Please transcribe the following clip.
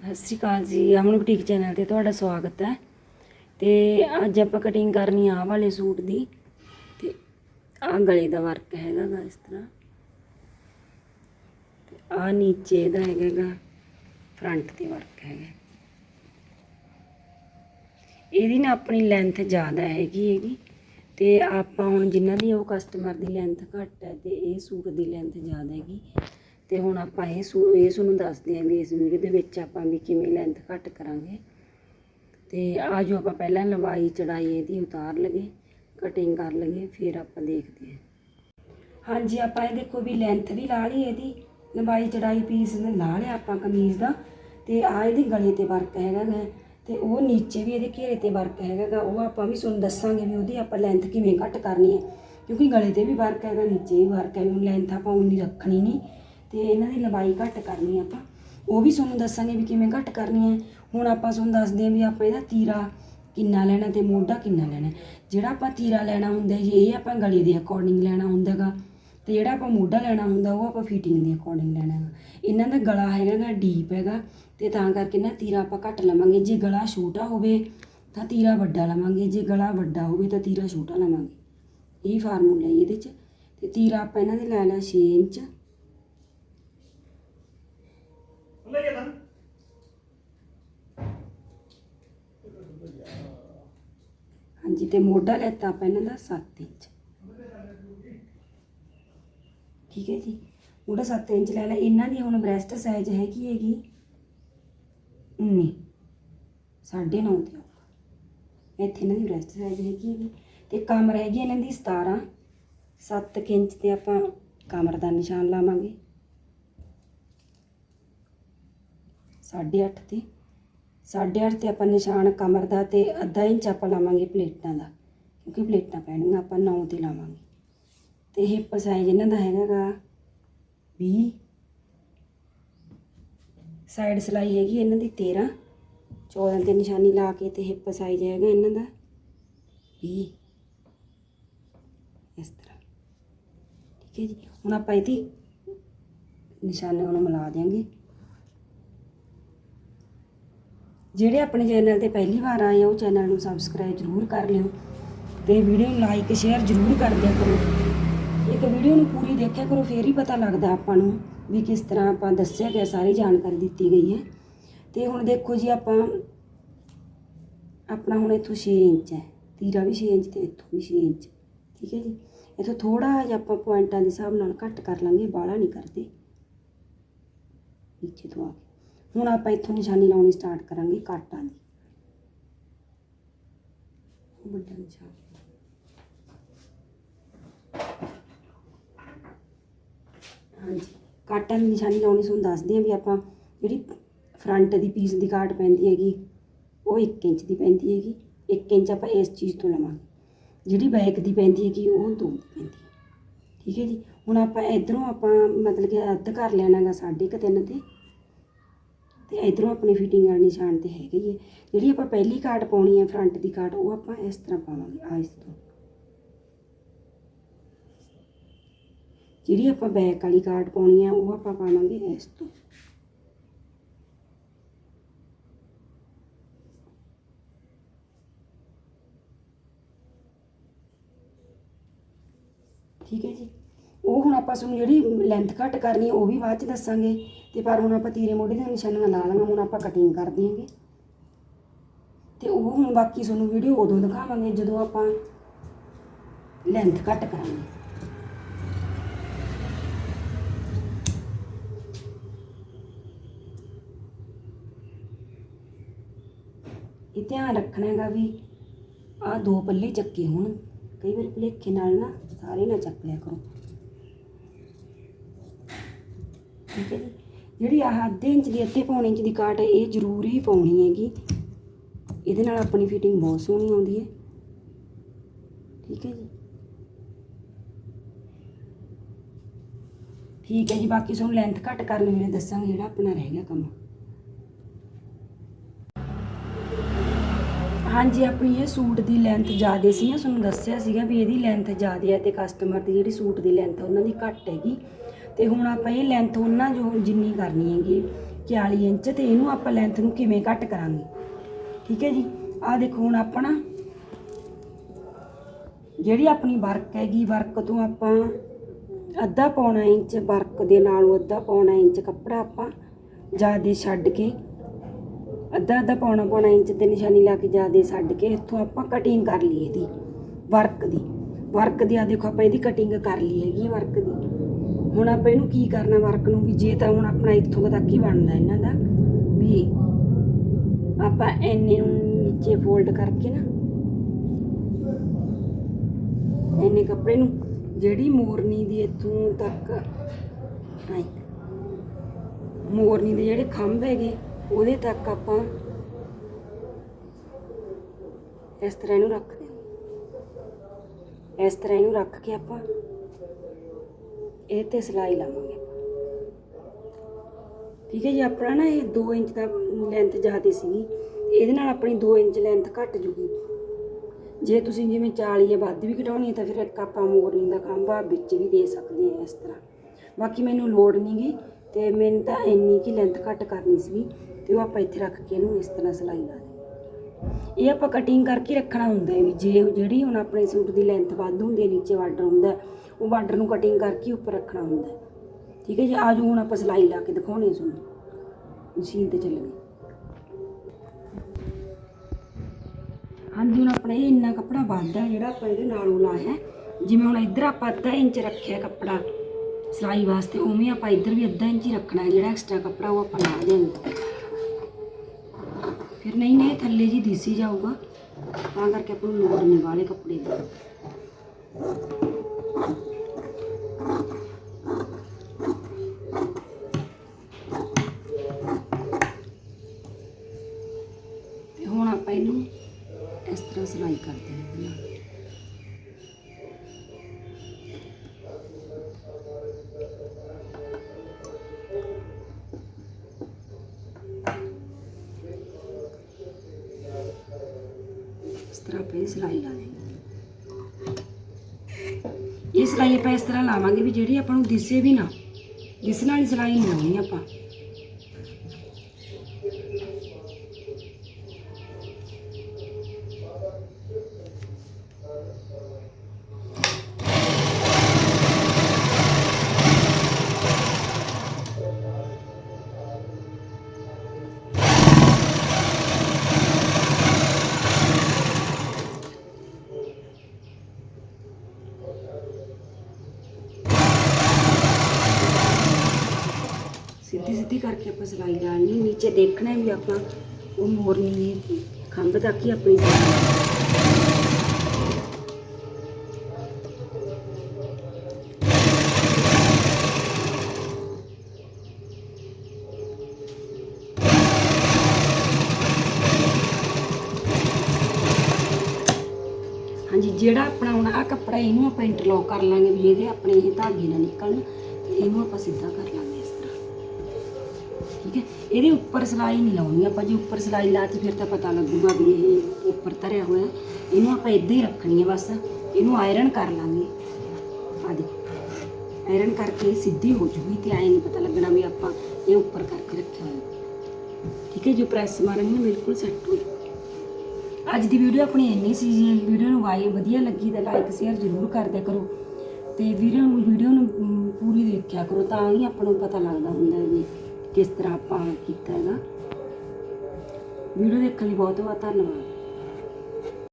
ਸਤਿ ਸ਼੍ਰੀ ਅਕਾਲ ਜੀ, ਅਮਨ boutique channel ਤੇ ਤੁਹਾਡਾ ਸਵਾਗਤ ਹੈ। ਤੇ ਅੱਜ ਆਪਾਂ ਕਟਿੰਗ ਕਰਨੀ ਆ ਆਹ ਵਾਲੇ ਸੂਟ ਦੀ। ਤੇ ਆ ਗਲੇ ਦਾ ਵਰਕ ਹੈਗਾ ਗਾ ਇਸ ਤਰ੍ਹਾਂ। ਤੇ ਆ ਨੀਚੇ ਦਾ ਹੈਗਾ ਗਾ ਫਰੰਟ ਤੇ ਵਰਕ ਹੈਗਾ। ਇਹਦੀ ਨਾ ਆਪਣੀ ਲੈਂਥ ਜ਼ਿਆਦਾ ਹੈਗੀ ਹੈਗੀ। ਤੇ ਆਪਾਂ ਹੁਣ ਜਿਨ੍ਹਾਂ ਦੀ ਉਹ ਕਸਟਮਰ ਦੀ ਲੈਂਥ ਘੱਟ ਹੈ ਤੇ ਇਹ ਸੂਟ ਦੀ ਲੈਂਥ ਜ਼ਿਆਦਾ ਹੈਗੀ। ਤੇ ਹੁਣ ਆਪਾਂ ਇਹ ਸੂ, ਇਹ ਤੁਹਾਨੂੰ ਦੱਸਦੇ ਹਾਂ ਵੀ ਇਸ ਵੀਡੀਓ ਦੇ ਵਿੱਚ ਆਪਾਂ ਵੀ ਕਿਵੇਂ ਲੈਂਥ ਘੱਟ ਕਰਾਂਗੇ। ਤੇ ਆ ਜੋ ਆਪਾਂ ਪਹਿਲਾਂ ਲੰਬਾਈ ਚੜਾਈ ਇਹਦੀ ਉਤਾਰ ਲਗੇ ਕਟਿੰਗ ਕਰ ਲਗੇ ਫਿਰ ਆਪਾਂ ਦੇਖਦੇ ਹਾਂ। ਹਾਂਜੀ, ਆਪਾਂ ਇਹ ਦੇਖੋ ਵੀ ਲੈਂਥ ਵੀ ਲਾ ਲਈ ਇਹਦੀ, ਲੰਬਾਈ ਚੜਾਈ ਪੀਸ ਨੇ ਲਾ ਲਿਆ ਆਪਾਂ ਕਮੀਜ਼ ਦਾ। ਤੇ ਆ ਇਹਦੇ ਗਲੇ ਤੇ ਵਰਕ ਹੈਗਾ ਗਾ, ਤੇ ਉਹ ਨੀਚੇ ਵੀ ਇਹਦੇ ਘੇਰੇ ਤੇ ਵਰਕ ਹੈਗਾ ਗਾ, ਉਹ ਆਪਾਂ ਵੀ ਤੁਹਾਨੂੰ ਦੱਸਾਂਗੇ ਵੀ ਉਹਦੀ ਆਪਾਂ ਲੈਂਥ ਕਿਵੇਂ ਘੱਟ ਕਰਨੀ ਹੈ। ਕਿਉਂਕਿ ਗਲੇ ਤੇ ਵੀ ਵਰਕ ਹੈਗਾ, ਨੀਚੇ ਵੀ ਵਰਕ ਹੈ ਵੀ ਲੈਂਥ ਆਪਾਂ ਉਨੀ ਰੱਖਣੀ ਨਹੀਂ। ਤੇ ਇਹਨਾਂ ਦੀ ਲੰਬਾਈ ਘੱਟ ਕਰਨੀ ਹੈ ਆਪਾਂ। ਉਹ ਵੀ ਤੁਹਾਨੂੰ ਦੱਸਾਂਗੇ ਵੀ ਕਿਵੇਂ ਘੱਟ ਕਰਨੀ ਹੈ ਹੁਣ ਆਪਾਂ ਤੁਹਾਨੂੰ ਦੱਸਦੇ ਹਾਂ ਵੀ ਆਪਾਂ ਇਹਦਾ ਤੀਰਾ ਕਿੰਨਾ ਲੈਣਾ ਤੇ ਮੋਢਾ ਕਿੰਨਾ ਲੈਣਾ ਜਿਹੜਾ ਆਪਾਂ ਤੀਰਾ ਲੈਣਾ ਹੁੰਦਾ ਜੀ, ਇਹ ਆਪਾਂ ਗਲੇ ਦੇ ਅਕੋਰਡਿੰਗ ਲੈਣਾ ਹੁੰਦਾਗਾ ਤੇ ਜਿਹੜਾ ਆਪਾਂ ਮੋਢਾ ਲੈਣਾ ਹੁੰਦਾ, ਉਹ ਆਪਾਂ ਫਿਟਿੰਗ ਦੇ ਅਕੋਰਡਿੰਗ ਲੈਣਾ ਹੈਗਾ। ਇਹਨਾਂ ਦਾ ਗਲਾ ਹੈਗਾ ਡੀਪ ਹੈਗਾ। ਤੇ ਤਾਂ ਕਰਕੇ ਨਾ ਤੀਰਾ ਆਪਾਂ ਘੱਟ ਲਵਾਂਗੇ। ਜੇ ਗਲਾ ਛੋਟਾ ਹੋਵੇ, ਤਾਂ ਤੀਰਾ ਵੱਡਾ ਲਵਾਂਗੇ। ਜੇ ਗਲਾ ਵੱਡਾ ਹੋਵੇ, ਤਾਂ ਤੀਰਾ ਛੋਟਾ ਲਵਾਂਗੇ। ਇਹ ਫਾਰਮੂਲਾ ਹੈ ਇਹਦੇ ਚ। ਤੇ ਤੀਰਾ ਆਪਾਂ ਇਹਨਾਂ ਦੇ ਲੈ ਲਿਆ 6 ਇੰਚ। ਹਾਂਜੀ, ਤੇ ਮੋਢਾ ਲੈਤਾ ਆਪਾਂ ਇਹਨਾਂ ਦਾ 7 ਇੰਚ। ਠੀਕ ਹੈ ਜੀ? ਮੋਢਾ 7 ਇੰਚ ਲੈ ਲਿਆ ਇਹਨਾਂ ਦੀ ਹੁਣ ਬ੍ਰੈਸਟ ਸਾਈਜ਼ ਹੈਗੀ ਹੈਗੀ 19 ਸਾਢੇ ਨੌ ਤੇ ਆਊਗਾ। ਇੱਥੇ ਇਹਨਾਂ ਦੀ ਬ੍ਰੈਸਟ ਸਾਈਜ਼ ਹੈਗੀ ਹੈਗੀ। ਤੇ ਕਮਰ ਹੈਗੀ ਇਹਨਾਂ ਦੀ 17 7 ਇੰਚ ਤੇ ਆਪਾਂ ਕਮਰ ਦਾ ਨਿਸ਼ਾਨ ਲਾਵਾਂਗੇ। ਸਾਢੇ ਅੱਠ ਤੇ। ਸਾਢੇ ਅੱਠ ਤੇ ਆਪਾਂ ਨਿਸ਼ਾਨ ਕਮਰ ਦਾ ਤੇ ਅੱਧਾ ਇੰਚ ਆਪਾਂ ਲਾਵਾਂਗੇ ਪਲੇਟਾਂ ਦਾ, ਕਿਉਂਕਿ ਪਲੇਟਾਂ ਪੈਣਗੀਆਂ, ਆਪਾਂ 9 ਤੇ ਲਾਵਾਂਗੇ। ਤੇ ਹਿੱਪ ਸਾਈਜ਼ ਇਹਨਾਂ ਦਾ ਹੈਗਾਗਾ 20 ਸਾਈਡ ਸਲਾਈ ਹੈਗੀ ਇਹਨਾਂ ਦੀ 13 14 ਤੇ ਨਿਸ਼ਾਨੀ ਲਾ ਕੇ ਤੇ ਹਿੱਪ ਸਾਈਜ਼ ਹੈਗਾ ਇਹਨਾਂ ਦਾ 20 ਇਸ ਤਰ੍ਹਾਂ। ਠੀਕ ਹੈ ਜੀ। ਹੁਣ ਆਪਾਂ ਇਹਦੀ ਨਿਸ਼ਾਨੇ ਨੂੰ ਮਿਲਾ ਦਿਆਂਗੇ। ਜਿਹੜੇ ਆਪਣੇ ਚੈਨਲ ਤੇ ਪਹਿਲੀ ਵਾਰ ਆਏ ਆ, ਉਹ ਚੈਨਲ ਨੂੰ ਸਬਸਕ੍ਰਾਈਬ ਜ਼ਰੂਰ ਕਰ ਲਿਓ ਤੇ ਵੀਡੀਓ ਨੂੰ ਲਾਈਕ ਸ਼ੇਅਰ ਜ਼ਰੂਰ ਕਰ ਦਿਆ ਕਰੋ। ਇੱਕ ਵੀਡੀਓ ਨੂੰ ਪੂਰੀ ਦੇਖਿਆ ਕਰੋ, ਫੇਰ ਹੀ ਪਤਾ ਲੱਗਦਾ ਆਪਾਂ ਨੂੰ ਵੀ ਕਿਸ ਤਰ੍ਹਾਂ ਆਪਾਂ ਦੱਸਿਆ ਗਿਆ, ਸਾਰੀ ਜਾਣਕਾਰੀ ਦਿੱਤੀ ਗਈ ਹੈ। ਤੇ ਹੁਣ ਦੇਖੋ ਜੀ ਆਪਾਂ, ਆਪਣਾ ਹੁਣ ਇੱਥੋਂ 6 ਇੰਚ ਹੈ, ਤੀਰਾ ਵੀ 6 ਇੰਚ ਤੇ ਇੱਥੋਂ ਵੀ 6 ਇੰਚ, ਠੀਕ ਹੈ ਜੀ। ਇੱਥੋਂ ਥੋੜਾ ਜਿਹਾ ਆਪਾਂ ਪੁਆਇੰਟਾਂ ਦੇ ਹਿਸਾਬ ਨਾਲ ਘੱਟ ਕਰ ਲਾਂਗੇ, ਬਾਹਲਾ ਨਹੀਂ ਕਰਦੇ। ਨੀਚੇ ਤੋਂ ਆ ਕੇ। ਹੁਣ ਆਪਾਂ ਇੱਥੋਂ ਨਿਸ਼ਾਨੀ ਲਾਉਣੀ ਸਟਾਰਟ ਕਰਾਂਗੇ ਕਾਟਾਂ ਦੀ। ਵੱਡਾ ਨਿਸ਼ਾਨ। ਹਾਂਜੀ ਕਾਟਾਂ ਦੀ ਨਿਸ਼ਾਨੀ ਲਾਉਣੀ ਤੁਹਾਨੂੰ ਦੱਸਦੇ ਹਾਂ ਵੀ ਆਪਾਂ ਜਿਹੜੀ ਫਰੰਟ ਦੀ ਪੀਸ ਦੀ ਕਾਟ ਪੈਂਦੀ ਹੈਗੀ, ਉਹ 1 ਇੰਚ ਦੀ ਪੈਂਦੀ ਹੈਗੀ। 1 ਇੰਚ ਆਪਾਂ ਇਸ ਚੀਜ਼ ਤੋਂ ਲਵਾਂਗੇ। ਜਿਹੜੀ ਬੈਕ ਦੀ ਪੈਂਦੀ ਹੈਗੀ, ਉਹ 2 ਦੀ ਪੈਂਦੀ ਹੈ। ਠੀਕ ਹੈ ਜੀ? ਹੁਣ ਆਪਾਂ ਇਧਰੋਂ ਆਪਾਂ ਮਤਲਬ ਕਿ ਅੱਧ ਕਰ ਲੈਣਾਗਾ, ਸਾਢੇ ਕੁ ਤਿੰਨ ਤੇ। ਤੇ ਇਧਰੋਂ ਆਪਣੀ ਫਿਟਿੰਗ ਵਾਲੀ ਨਿਸ਼ਾਨ ਤੇ ਹੈਗੀ ਹੈ ਜਿਹੜੀ ਆਪਾਂ ਪਹਿਲੀ ਕਾਟ ਪਾਉਣੀ ਹੈ ਫਰੰਟ ਦੀ ਕਾਟ, ਉਹ ਆਪਾਂ ਇਸ ਤਰ੍ਹਾਂ ਪਾਵਾਂਗੇ, ਆ ਇਸ ਤੋਂ। ਜਿਹੜੀ ਆਪਾਂ ਬੈਕ ਵਾਲੀ ਕਾਟ ਪਾਉਣੀ ਹੈ ਉਹ ਆਪਾਂ ਪਾਵਾਂਗੇ ਇਸ ਤੋਂ। ਠੀਕ ਹੈ ਜੀ? ਉਹ ਹੁਣ ਆਪਾਂ ਤੁਹਾਨੂੰ ਜਿਹੜੀ ਲੈਂਥ ਘੱਟ ਕਰਨੀ ਹੈ ਉਹ ਵੀ ਬਾਅਦ ਚ ਦੱਸਾਂਗੇ। ਤੇ ਪਰ ਹੁਣ ਆਪਾਂ ਤੀਰੇ ਮੋਢੇ ਦੀਆਂ ਨਿਸ਼ਾਨੀਆਂ ਲਾ ਲਾਂਗੇ, ਹੁਣ ਆਪਾਂ ਕਟਿੰਗ ਕਰ ਦਿਆਂਗੇ ਤੇ ਉਹ ਹੁਣ ਬਾਕੀ ਤੁਹਾਨੂੰ ਵੀਡੀਓ ਉਦੋਂ ਦਿਖਾਵਾਂਗੇ, ਜਦੋਂ ਆਪਾਂ ਲੈਂਥ ਘੱਟ ਕਰਾਂਗੇ। ਇਹ ਧਿਆਨ ਰੱਖਣਾ ਹੈਗਾ ਵੀ ਆਹ ਦੋ ਪੱਲੇ ਚੱਕੇ ਹੋਣ। ਕਈ ਵਾਰ ਭੁਲੇਖੇ ਨਾਲ ਨਾ ਸਾਰੇ ਨਾ ਚੱਕ ਲਿਆ ਕਰੋ। ਠੀਕ ਹੈ ਜੀ? ਜਿਹੜੀ ਆਹ ਅੱਧੇ ਇੰਚ ਦੀ, ਅੱਧੇ ਪੌਣੇ ਇੰਚ ਦੀ ਕਾਟ ਹੈ, ਇਹ ਜ਼ਰੂਰ ਹੀ ਪਾਉਣੀ ਹੈਗੀ। ਇਹਦੇ ਨਾਲ ਆਪਣੀ ਫਿਟਿੰਗ ਬਹੁਤ ਸੋਹਣੀ ਆਉਂਦੀ ਹੈ। ਠੀਕ ਹੈ ਜੀ। ਠੀਕ ਹੈ ਜੀ, ਬਾਕੀ ਤੁਹਾਨੂੰ ਲੈਂਥ ਘੱਟ ਕਰਨ ਵੇਲੇ ਦੱਸਾਂਗੇ ਜਿਹੜਾ ਆਪਣਾ ਰਹਿ ਗਿਆ ਕੰਮ। ਹਾਂਜੀ, ਆਪਣੀ ਇਹ ਸੂਟ ਦੀ ਲੈਂਥ ਜ਼ਿਆਦਾ ਸੀ ਨਾ ਤੁਹਾਨੂੰ ਦੱਸਿਆ ਸੀਗਾ ਵੀ ਇਹਦੀ ਲੈਂਥ ਜ਼ਿਆਦਾ ਹੈ ਤੇ ਕਸਟਮਰ ਦੀ ਜਿਹੜੀ ਸੂਟ ਦੀ ਲੈਂਥ ਉਹਨਾਂ ਦੀ ਘੱਟ ਹੈਗੀ। ਤੇ ਹੁਣ ਆਪਾਂ ਇਹ ਲੈਂਥ ਉਹਨਾਂ ਜੋ ਜਿੰਨੀ ਕਰਨੀ ਹੈਗੀ 41 ਇੰਚ ਤੇ ਇਹਨੂੰ ਆਪਾਂ ਲੈਂਥ ਨੂੰ ਕਿਵੇਂ ਘੱਟ ਕਰਾਂਗੇ? ਠੀਕ ਹੈ ਜੀ? ਆ ਦੇਖੋ ਹੁਣ ਆਪਣਾ ਜਿਹੜੀ ਆਪਣੀ ਵਰਕ ਹੈਗੀ, ਵਰਕ ਤੋਂ ਆਪਾਂ ਅੱਧਾ ਪੌਣਾ ਇੰਚ ਵਰਕ ਦੇ ਨਾਲੋਂ ਅੱਧਾ ਪੌਣਾ ਇੰਚ ਕੱਪੜਾ ਆਪਾਂ ਜਿਆਦੇ ਛੱਡ ਕੇ ਅੱਧਾ ਅੱਧਾ ਪੌਣਾ ਪੌਣਾ ਇੰਚ ਤੇ ਨਿਸ਼ਾਨੀ ਲਾ ਕੇ ਜਿਆਦੇ ਛੱਡ ਕੇ ਇੱਥੋਂ ਆਪਾਂ ਕਟਿੰਗ ਕਰ ਲਈ ਇਹਦੀ, ਵਰਕ ਦੀ। ਵਰਕ ਦੀ ਆ ਦੇਖੋ ਆਪਾਂ ਇਹਦੀ ਕਟਿੰਗ ਕਰ ਲਈ ਹੈਗੀ ਵਰਕ ਦੀ। ਹੁਣ ਆਪਾਂ ਇਹਨੂੰ ਕੀ ਕਰਨਾ ਵਰਕ ਨੂੰ ਵੀ ਜੇ ਤਾਂ ਹੁਣ ਆਪਣਾ ਇੱਥੋਂ ਕੁ ਤੱਕ ਹੀ ਬਣਦਾ ਇਹਨਾਂ ਦਾ, ਵੀ ਆਪਾਂ ਐਨੇ ਨੂੰ ਨੀਚੇ ਫੋਲਡ ਕਰਕੇ ਨਾ ਐਨੇ ਕੱਪੜੇ ਨੂੰ ਜਿਹੜੀ ਮੋਰਨੀ ਦੀ ਇੱਥੋਂ ਤੱਕ, ਆਈ, ਮੋਰਨੀ ਦੇ ਜਿਹੜੇ ਖੰਭ ਹੈਗੇ, ਉਹਦੇ ਤੱਕ ਆਪਾਂ ਇਸ ਤਰ੍ਹਾਂ ਇਹਨੂੰ ਰੱਖਦੇ ਦਿਓ ਇਸ ਤਰ੍ਹਾਂ ਇਹਨੂੰ ਰੱਖ ਕੇ ਆਪਾਂ ਇਹ ਤੇ ਸਿਲਾਈ ਲਾਵਾਂਗੇ। ਠੀਕ ਹੈ ਜੀ, ਆਪਣਾ ਨਾ ਇਹ 2 ਇੰਚ ਦਾ ਲੈਂਥ ਜ਼ਿਆਦਾ ਸੀਗੀ ਇਹਦੇ ਨਾਲ ਆਪਣੀ 2 ਇੰਚ ਲੈਂਥ ਘੱਟ ਜੂਗੀ। ਜੇ ਤੁਸੀਂ ਜਿਵੇਂ 40 ਜਾਂ ਵੱਧ ਵੀ ਘਟਾਉਣੀ ਹੈ ਤਾਂ ਫਿਰ ਇੱਕ ਆਪਾਂ ਮੋਰਨੀ ਦਾ ਖੰਭਾ ਵਿੱਚ ਵੀ ਦੇ ਸਕਦੇ ਹਾਂ ਇਸ ਤਰ੍ਹਾਂ। ਬਾਕੀ ਮੈਨੂੰ ਲੋੜ ਨਹੀਂਗੀ ਤੇ ਮੈਨੂੰ ਤਾਂ ਇੰਨੀ ਕੀ ਲੈਂਥ ਘੱਟ ਕਰਨੀ ਸੀਗੀ ਤੇ ਉਹ ਆਪਾਂ ਇੱਥੇ ਰੱਖ ਕੇ ਇਹਨੂੰ ਇਸ ਤਰ੍ਹਾਂ ਸਿਲਾਈ ਲਾ ਦੇ ਇਹ ਆਪਾਂ ਕਟਿੰਗ ਕਰਕੇ ਰੱਖਣਾ ਹੁੰਦਾ ਹੈ ਵੀ ਜੇ ਜਿਹੜੀ ਹੁਣ ਆਪਣੇ ਸੂਟ ਦੀ ਲੈਂਥ ਵੱਧ ਹੁੰਦੀ ਹੈ, ਨੀਚੇ ਬਾਰਡਰ ਹੁੰਦਾ ਉਹ ਬਾਰਡਰ ਨੂੰ ਕਟਿੰਗ ਕਰਕੇ ਉੱਪਰ ਰੱਖਣਾ ਹੁੰਦਾ ਠੀਕ ਹੈ ਜੀ ਆਜੋ ਹੁਣ ਆਪਾਂ ਸਿਲਾਈ ਲਾ ਕੇ ਦਿਖਾਉਣੀ ਹੈ ਤੁਹਾਨੂੰ। ਮਸ਼ੀਨ ਤੇ ਚੱਲ ਹਾਂਜੀ, ਹੁਣ ਆਪਣੇ ਇਹ ਇੰਨਾ ਕੱਪੜਾ ਵੱਧਦਾ ਜਿਹੜਾ ਆਪਾਂ ਇਹਦੇ ਨਾਲੋਂ ਲਾਇਆ ਹੈ। ਜਿਵੇਂ ਹੁਣ ਇੱਧਰ ਆਪਾਂ ਅੱਧਾ ਇੰਚ ਰੱਖਿਆ ਕੱਪੜਾ ਸਿਲਾਈ ਵਾਸਤੇ, ਉਵੇਂ ਆਪਾਂ ਇੱਧਰ ਵੀ ਅੱਧਾ ਇੰਚ ਹੀ ਰੱਖਣਾ ਜਿਹੜਾ ਐਕਸਟਰਾ ਕੱਪੜਾ ਉਹ ਆਪਾਂ ਲਾ ਦੇਵਾਂਗੇ ਫਿਰ ਨਹੀਂ ਨਹੀਂ ਥੱਲੇ ਜੀ ਦਿਸੀ ਜਾਊਗਾ ਤਾਂ ਕਰਕੇ ਆਪਾਂ ਨੂੰ ਲੋੜ ਨਹੀਂ ਵਾਲੇ ਕੱਪੜੇ ਦੀ ਤੇ ਹੁਣ ਆਪਾਂ ਇਹਨੂੰ ਇਸ ਤਰ੍ਹਾਂ ਸਿਲਾਈ ਕਰ ਦੇਣੀ ਇਹ ਸਿਲਾਈ ਆਪਾਂ ਇਸ ਤਰ੍ਹਾਂ ਲਾਵਾਂਗੇ ਵੀ ਜਿਹੜੀ ਆਪਾਂ ਨੂੰ ਦਿਸੇ ਵੀ ਨਾ, ਦਿਸਣ ਵਾਲੀ ਸਿਲਾਈ ਨਹੀਂ ਲਾਉਣੀ ਆਪਾਂ। ਸਿੱਧੀ ਕਰਕੇ ਆਪਾਂ ਸਿਲਾਈ ਲਾਣੀ ਨੀਚੇ ਦੇਖਣਾ ਵੀ ਆਪਾਂ, ਉਹ ਮੋਰਨੀ ਦੀ ਖੰਭ ਤੱਕ ਹੀ ਆਪਣੀ ਹਾਂਜੀ, ਜਿਹੜਾ ਆਪਣਾ ਹੁਣ ਆ ਕੱਪੜਾ, ਇਹਨੂੰ ਆਪਾਂ ਇੰਟਰਲੌਕ ਕਰ ਲਾਂਗੇ ਵੀ ਇਹਦੇ ਆਪਣੇ ਇਹ ਧਾਗੇ ਨਾ ਨਿਕਲਣ, ਤੇ ਇਹਨੂੰ ਆਪਾਂ ਸਿੱਧਾ ਕਰ ਲਾਂਗੇ। ਇਹਦੇ ਉੱਪਰ ਸਿਲਾਈ ਨਹੀਂ ਲਾਉਣੀ। ਆਪਾਂ ਜੇ ਉੱਪਰ ਸਿਲਾਈ ਲਾਤੀ, ਫਿਰ ਤਾਂ ਪਤਾ ਲੱਗੂਗਾ ਵੀ ਇਹ ਉੱਪਰ ਧਰਿਆ ਹੋਇਆ। ਇਹਨੂੰ ਆਪਾਂ ਇੱਦਾਂ ਹੀ ਰੱਖਣੀ ਹੈ ਬਸ। ਇਹਨੂੰ ਆਇਰਨ ਕਰ ਲਾਂਗੇ। ਆ ਦੇਖੋ। ਆਇਰਨ ਕਰਕੇ ਸਿੱਧੀ ਹੋ ਜੂਗੀ ਤੇ ਐਂ ਨਹੀਂ ਪਤਾ ਲੱਗਣਾ ਵੀ ਆਪਾਂ ਇਹ ਉੱਪਰ ਕਰਕੇ ਰੱਖਿਆ ਹੋਇਆ। ਠੀਕ ਹੈ, ਜੋ ਪ੍ਰੈਸ ਮਾਰਾਂਗੇ ਨਾ, ਬਿਲਕੁਲ ਸੈੱਟ ਹੋ ਜਾਊ। ਅੱਜ ਦੀ ਵੀਡੀਓ ਆਪਣੀ ਇੰਨੀ ਸੀ ਜੀ ਵੀਡੀਓ ਨੂੰ ਵਾਈ ਵਧੀਆ ਲੱਗੀ ਤਾਂ ਲਾਈਕ ਸ਼ੇਅਰ ਜ਼ਰੂਰ ਕਰ ਦਿਆ ਕਰੋ। ਤੇ ਵੀਡੀਓ ਨੂੰ ਵੀਡੀਓ ਨੂੰ ਪੂਰੀ ਦੇਖਿਆ ਕਰੋ, ਤਾਂ ਹੀ ਆਪਾਂ ਨੂੰ ਪਤਾ ਲੱਗਦਾ ਹੁੰਦਾ ਹੈ ਵੀ ਕਿਸ ਤਰ੍ਹਾਂ ਆਪਾਂ ਕੀਤਾ ਹੈਗਾ ਵੀਡੀਓ ਦੇਖਣ ਲਈ ਬਹੁਤ ਬਹੁਤ ਧੰਨਵਾਦ।